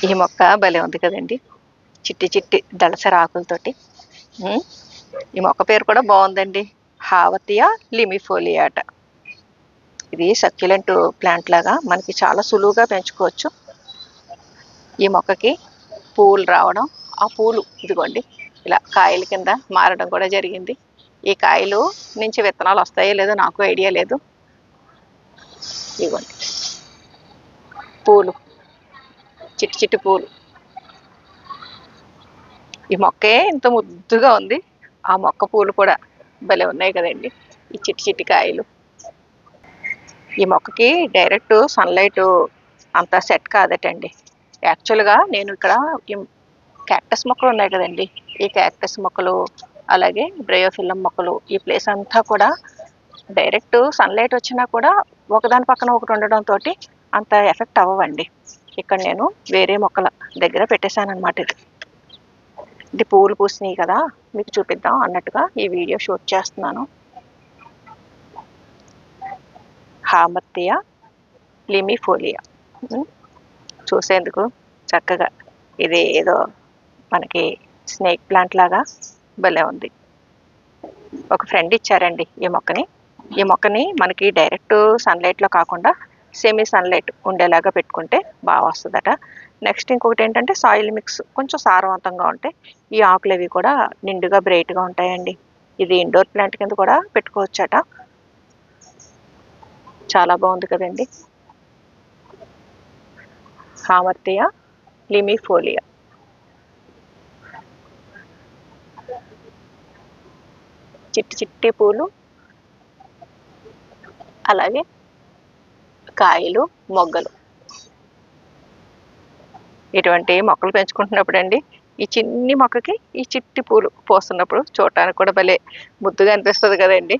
ఈ మొక్క భలే ఉంది కదండి. చిట్టి చిట్టి దళసర ఆకులతోటి ఈ మొక్క పేరు కూడా బాగుందండి. హావతియా లిమిఫోలియాట ఇది సక్యులెంట్ ప్లాంట్ లాగా మనకి చాలా సులువుగా పెంచుకోవచ్చు. ఈ మొక్కకి పూలు రావడం ఆ పూలు ఇదిగోండి ఇలా కాయల కింద మారడం కూడా జరిగింది. ఈ కాయలు నుంచి విత్తనాలు వస్తాయో లేదో నాకు ఐడియా లేదు. ఇదిగోండి. పూలు. చిట్టి చిట్టి పూలు. ఈ మొక్కే ఇంత ముద్దుగా ఉంది. ఆ మొక్క పూలు కూడా భలే ఉన్నాయి కదండి. ఈ చిట్టి చిట్టి కాయలు. ఈ మొక్కకి డైరెక్ట్ సన్లైట్ అంత సెట్ కాదటండి. యాక్చువల్గా నేను ఇక్కడ ఈ క్యాక్టస్ మొక్కలు ఉన్నాయి కదండి. ఈ క్యాక్టస్ మొక్కలు అలాగే బ్రయోఫిల్లం మొక్కలు ఈ ప్లేస్ అంతా కూడా డైరెక్ట్ సన్లైట్ వచ్చినా కూడా ఒకదాని పక్కన ఒకటి ఉండడంతో అంత ఎఫెక్ట్ అవ్వండి ఇక్కడ నేను వేరే మొక్కల దగ్గర పెట్టేశాను అనమాట ఇది. ఇది పూలు పూసినాయి కదా మీకు చూపిద్దాం అన్నట్టుగా ఈ వీడియో షూట్ చేస్తున్నాను. హామర్తియా లిమిఫోలియా. చూసేందుకు చక్కగా ఇది ఏదో మనకి స్నేక్ ప్లాంట్ లాగా భలే ఉంది. ఒక ఫ్రెండ్ ఇచ్చారండి ఈ మొక్కని. ఈ మొక్కని మనకి డైరెక్ట్ సన్లైట్లో కాకుండా సెమీ సన్లైట్ ఉండేలాగా పెట్టుకుంటే బాగా వస్తుందట. నెక్స్ట్ ఇంకొకటి ఏంటంటే సాయిల్ మిక్స్ కొంచెం సారవంతంగా ఉంటాయి ఈ ఆకులు అవి కూడా నిండుగా బ్రైట్గా ఉంటాయండి. ఇది ఇండోర్ ప్లాంట్ కింద కూడా పెట్టుకోవచ్చట. చాలా బాగుంది కదండి. హామర్తియా లిమిఫోలియా. చిట్టి చిట్టి పూలు అలాగే కాయలు మొగ్గలు. ఇటువంటి మొక్కలు పెంచుకుంటున్నప్పుడు అండి ఈ చిన్ని మొక్కకి ఈ చిట్టి పూలు పోస్తున్నప్పుడు చూడటానికి కూడా భలే ముద్దుగా అనిపిస్తుంది కదండి.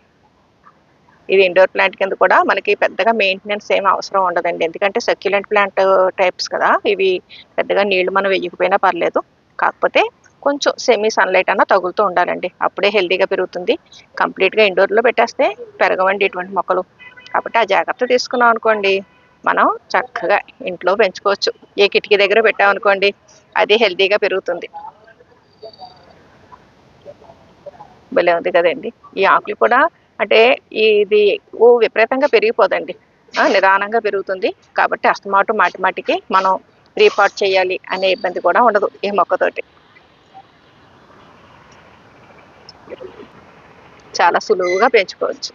ఇది ఇండోర్ ప్లాంట్ కింద కూడా మనకి పెద్దగా మెయింటెనెన్స్ ఏం అవసరం ఉండదండి. ఎందుకంటే సక్యులెంట్ ప్లాంట్ టైప్స్ కదా ఇవి పెద్దగా నీళ్ళు మనం వెయ్యకపోయినా పర్లేదు. కాకపోతే కొంచెం సెమీ సన్లైట్ అన్న తగులుతూ ఉండాలండి. అప్పుడే హెల్తీగా పెరుగుతుంది. కంప్లీట్గా ఇండోర్లో పెట్టేస్తే పెరగవండి ఇటువంటి మొక్కలు. కాబట్టి ఆ జాగ్రత్త తీసుకున్నాం అనుకోండి. మనం చక్కగా ఇంట్లో పెంచుకోవచ్చు. ఏ కిటికీ దగ్గర పెట్టామనుకోండి అది హెల్తీగా పెరుగుతుంది. భలే ఉంది కదండి. ఈ ఆకులు కూడా అంటే ఇది ఓ విపరీతంగా పెరిగిపోదండి. నిదానంగా పెరుగుతుంది. కాబట్టి అస్తమాటు మాటి మాటికి మనం రీపాట్ చేయాలి అనే ఇబ్బంది కూడా ఉండదు ఈ మొక్కతోటి. చాలా సులువుగా పెంచుకోవచ్చు.